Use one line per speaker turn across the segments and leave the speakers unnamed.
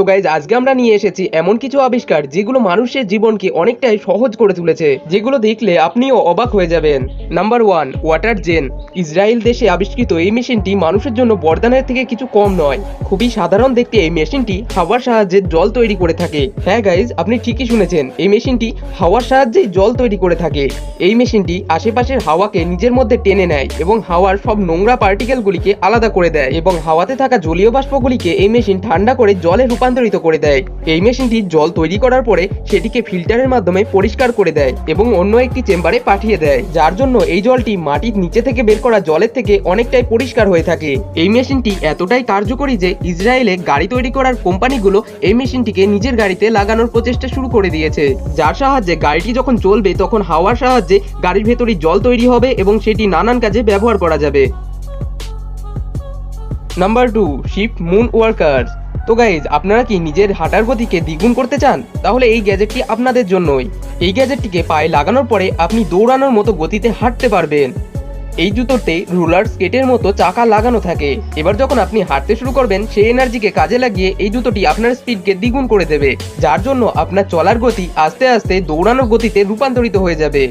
তো গাইজ আজকে আমরা নিয়ে এসেছি এমন কিছু আবিষ্কার যেগুলো মানুষের জীবনকে অনেকটাই সহজ করে তুলেছে, যেগুলো দেখলে আপনিও অবাক হয়ে যাবেন। Number one Watergen Israel দেশে আবিষ্কৃত এই মেশিনটি মানুষের জন্য বরদানের থেকে কিছু কম নয়। খুবই সাধারণ দেখতে এই মেশিনটি হাওয়ার সাহায্যে জল তৈরি করে থাকে। হ্যাঁ গাইজ আপনি ঠিকই শুনেছেন, এই মেশিনটি হাওয়ার সাহায্যেই জল তৈরি করে থাকে। এই মেশিনটি আশেপাশের হাওয়াকে নিজের মধ্যে টেনে নেয় এবং হাওয়ার সব নোংরা পার্টিকেলগুলিকে আলাদা করে দেয় এবং হাওয়াতে থাকা জলীয় বাষ্পগুলিকে এই মেশিন ঠান্ডা করে জলে রূপান্তরিত করে দেয়। এই মেশিনটি জল তৈরি করার পরে সেটিকে ফিল্টারের মাধ্যমে পরিষ্কার করে দেয় এবং অন্য একটি চেম্বারে পাঠিয়ে দেয়। যার জন্য এই জলটি মাটির নিচে থেকে বের করা জলের থেকে অনেকটাই পরিষ্কার হয়ে থাকে। এই মেশিনটি এতটাই কার্যকরী যে ইসরায়েলে গাড়ি তৈরি করার কোম্পানিগুলো এই মেশিনটিকে নিজের গাড়িতে লাগানোর প্রচেষ্টা শুরু করে দিয়েছে। যার সাহায্যে গাড়িটি যখন চলবে তখন হাওয়ার সাহায্যে গাড়ির ভেতরে জল তৈরি হবে এবং সেটি নানান কাজে ব্যবহার করা যাবে। Number two Shift moonwalker তো গাইজ আপনারা কি নিজের হাঁটার গতিকে দ্বিগুণ করতে চান? তাহলে এই গ্যাজেটটি আপনাদের জন্যই। এই গ্যাজেটটিকে পায়ে লাগানোর পরে আপনি দৌড়ানোর মতো গতিতে হাঁটতে পারবেন। এই জুতোতে রুলার স্কেটের মতো চাকা লাগানো থাকে। এবার যখন আপনি হাঁটতে শুরু করবেন, সেই এনার্জিকে কাজে লাগিয়ে এই জুতোটি আপনার স্পিডকে দ্বিগুণ করে দেবে, যার জন্য আপনার চলার গতি আস্তে আস্তে দৌড়ানোর গতিতে রূপান্তরিত হয়ে যাবে।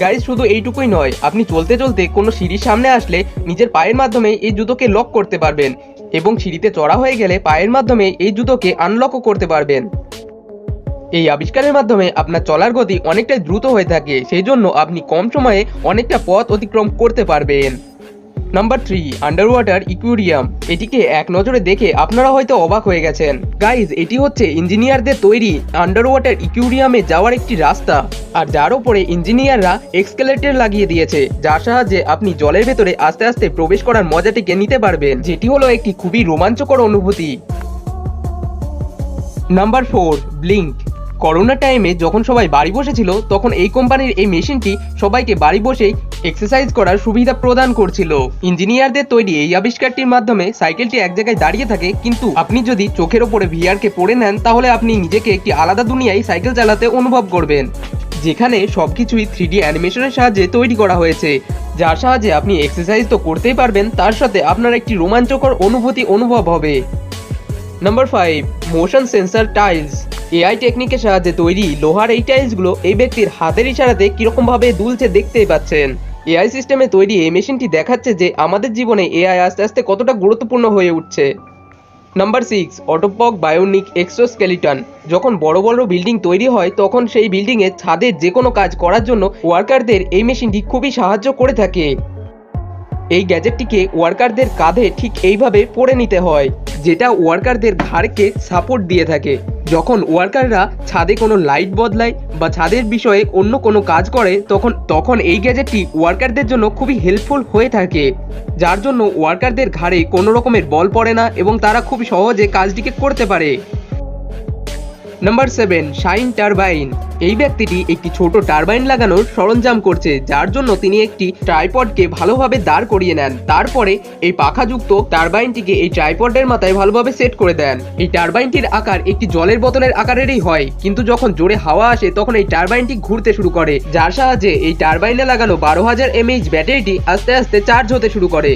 গাইজ শুধু এইটুকুই নয়, আপনি চলতে চলতে কোনো সিঁড়ির সামনে আসলে নিজের পায়ের মাধ্যমে এই জুতোকে লক করতে পারবেন এবং সিঁড়িতে চড়া হয়ে গেলে পায়ের মাধ্যমে এই জুতোকে আনলকও করতে পারবেন। এই আবিষ্কারের মাধ্যমে আপনার চলার গতি অনেকটাই দ্রুত হয়ে থাকে, সেই জন্য আপনি কম সময়ে অনেকটা পথ অতিক্রম করতে পারবেন। Number three under water aquarium এটিকে এক নজরে দেখে আপনারা হয়তো অবাক হয়ে গেছেন। গাইজ এটি হচ্ছে ইঞ্জিনিয়ারদের তৈরি আন্ডার ওয়াটার ইকুইরিয়ামে যাওয়ার একটি রাস্তা। আর যার ওপরে ইঞ্জিনিয়াররা এক্সকেলেটর লাগিয়ে দিয়েছে, যার সাহায্যে আপনি জলের ভেতরে আস্তে আস্তে প্রবেশ করার মজাটিকে নিতে পারবেন। যেটি হলো একটি খুবই রোমাঞ্চকর অনুভূতি। নাম্বার ফোর ব্লিঙ্ক করোনা টাইমে যখন সবাই বাড়ি বসেছিল, তখন এই কোম্পানির এই মেশিনটি সবাইকে বাড়ি বসেই এক্সারসাইজ করার সুবিধা প্রদান করছিল। ইঞ্জিনিয়ারদের তৈরি এই আবিষ্কারটির মাধ্যমে সাইকেলটি এক জায়গায় দাঁড়িয়ে থাকে, কিন্তু আপনি যদি চোখের ওপরে ভিআরকে পড়ে নেন, তাহলে আপনি নিজেকে একটি আলাদা দুনিয়ায় সাইকেল চালাতে অনুভব করবেন, যেখানে সবকিছুই থ্রি ডি অ্যানিমেশনের সাহায্যে তৈরি করা হয়েছে। যার সাহায্যে আপনি এক্সারসাইজ তো করতেই পারবেন, তার সাথে আপনার একটি রোমাঞ্চকর অনুভূতি অনুভব হবে। Number five motion sensor tiles AI টেকনিকের সাহায্যে তৈরি লোহার এই টাইলসগুলো এই ব্যক্তির হাতের ইশারাতে কিরকমভাবে দুলছে দেখতেই পাচ্ছেন। এআই সিস্টেমে তৈরি এই মেশিনটি দেখাচ্ছে যে আমাদের জীবনে এআই আস্তে আস্তে কতটা গুরুত্বপূর্ণ হয়ে উঠছে। নাম্বার সিক্স অটোপক বায়োনিক এক্সোস্কেলিটন যখন বড় বড় বিল্ডিং তৈরি হয়, তখন সেই বিল্ডিংয়ে ছাদের যে কোনো কাজ করার জন্য ওয়ার্কারদের এই মেশিনটি খুবই সাহায্য করে থাকে। এই গ্যাজেটটিকে ওয়ার্কারদের কাঁধে ঠিক এইভাবে পরে নিতে হয়, যেটা ওয়ার্কারদের ঘাড়কে সাপোর্ট দিয়ে থাকে। যখন ওয়ার্কাররা ছাদে কোনো লাইট বদলায় বা ছাদের বিষয়ে অন্য কোনো কাজ করে, তখন তখন এই গ্যাজেটটি ওয়ার্কারদের জন্য খুবই হেল্পফুল হয়ে থাকে, যার জন্য ওয়ার্কারদের ঘাড়ে কোনো রকমের বল পড়ে না এবং তারা খুব সহজে কাজটিকে করতে পারে। নাম্বার সেভেন শাইন টারবাইন এই ব্যক্তিটি একটি ছোট টারবাইন লাগানোর সরঞ্জাম করছে, যার জন্য তিনি একটি ট্রাইপডকে ভালোভাবে দাঁড় করিয়ে নেন। তারপরে এই পাখাযুক্ত টারবাইনটিকে এই ট্রাইপডের মাথায় ভালোভাবে সেট করে দেন। এই টারবাইনটির আকার একটি জলের বোতলের আকারেরই হয়, কিন্তু যখন জোরে হাওয়া আসে, তখন এই টারবাইনটি ঘুরতে শুরু করে, যার সাহায্যে এই টারবাইনে লাগানো বারো হাজার এমএইচ ব্যাটারিটি আস্তে আস্তে চার্জ হতে শুরু করে।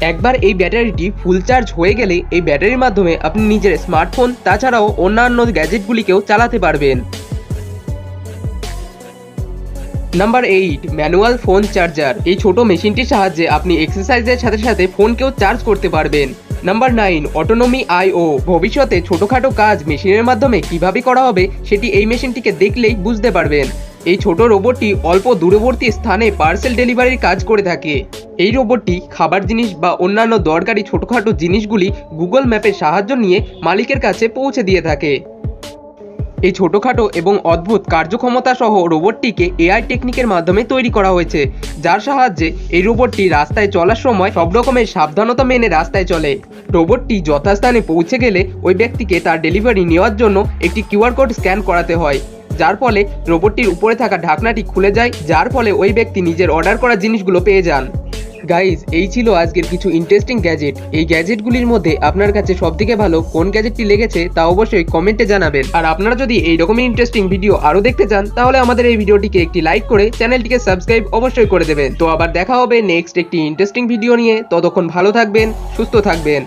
একবার এই ব্যাটারিটি ফুল চার্জ হয়ে গেলে এই ব্যাটারির মাধ্যমে আপনি নিজের স্মার্টফোন তাছাড়াও অন্যান্য গ্যাজেটগুলিকেও চালাতে পারবেন। Number eight manual phone charger এই ছোট মেশিনটির সাহায্যে আপনি এক্সারসাইজের সাথে সাথে ফোনকেও চার্জ করতে পারবেন। নাম্বার নাইন অটোনমি আইও ভবিষ্যতে ছোটোখাটো কাজ মেশিনের মাধ্যমে কীভাবে করা হবে, সেটি এই মেশিনটিকে দেখলেই বুঝতে পারবেন। এই ছোট রোবটটি অল্প দূরবর্তী স্থানে পার্সেল ডেলিভারির কাজ করে থাকে। এই রোবটটি খাবার জিনিস বা অন্যান্য দরকারি ছোটখাটো জিনিসগুলি গুগল ম্যাপের সাহায্য নিয়ে মালিকের কাছে পৌঁছে দিয়ে থাকে। এই ছোটোখাটো এবং অদ্ভুত কার্যক্ষমতা সহ রোবটটিকে এআই টেকনিকের মাধ্যমে তৈরি করা হয়েছে, যার সাহায্যে এই রোবটটি রাস্তায় চলার সময় সব রকমের সাবধানতা মেনে রাস্তায় চলে। রোবটটি যথাস্থানে পৌঁছে গেলে ওই ব্যক্তিকে তার ডেলিভারি নেওয়ার জন্য একটি কিউআর কোড স্ক্যান করাতে হয়। যার ফলে রোবটটির উপরে থাকা ঢাকনাটি খুলে যায়, যার ফলে ওই ব্যক্তি নিজের অর্ডার করা জিনিসগুলো পেয়ে যান। গাইজ এই ছিল আজকের কিছু ইন্টারেস্টিং গ্যাজেট এই গ্যাজেটগুলির মধ্যে আপনার কাছে সবথেকে ভালো কোন গ্যাজেটটি লেগেছে তা অবশ্যই কমেন্টে জানাবেন। আর আপনারা যদি এই রকমের ইন্টারেস্টিং ভিডিও আরও দেখতে চান, তাহলে আমাদের এই ভিডিওটিকে একটি লাইক করে চ্যানেলটিকে সাবস্ক্রাইব অবশ্যই করে দেবেন। তো আবার দেখা হবে নেক্সট একটি ইন্টারেস্টিং ভিডিও নিয়ে। ততক্ষণ ভালো থাকবেন, সুস্থ থাকবেন।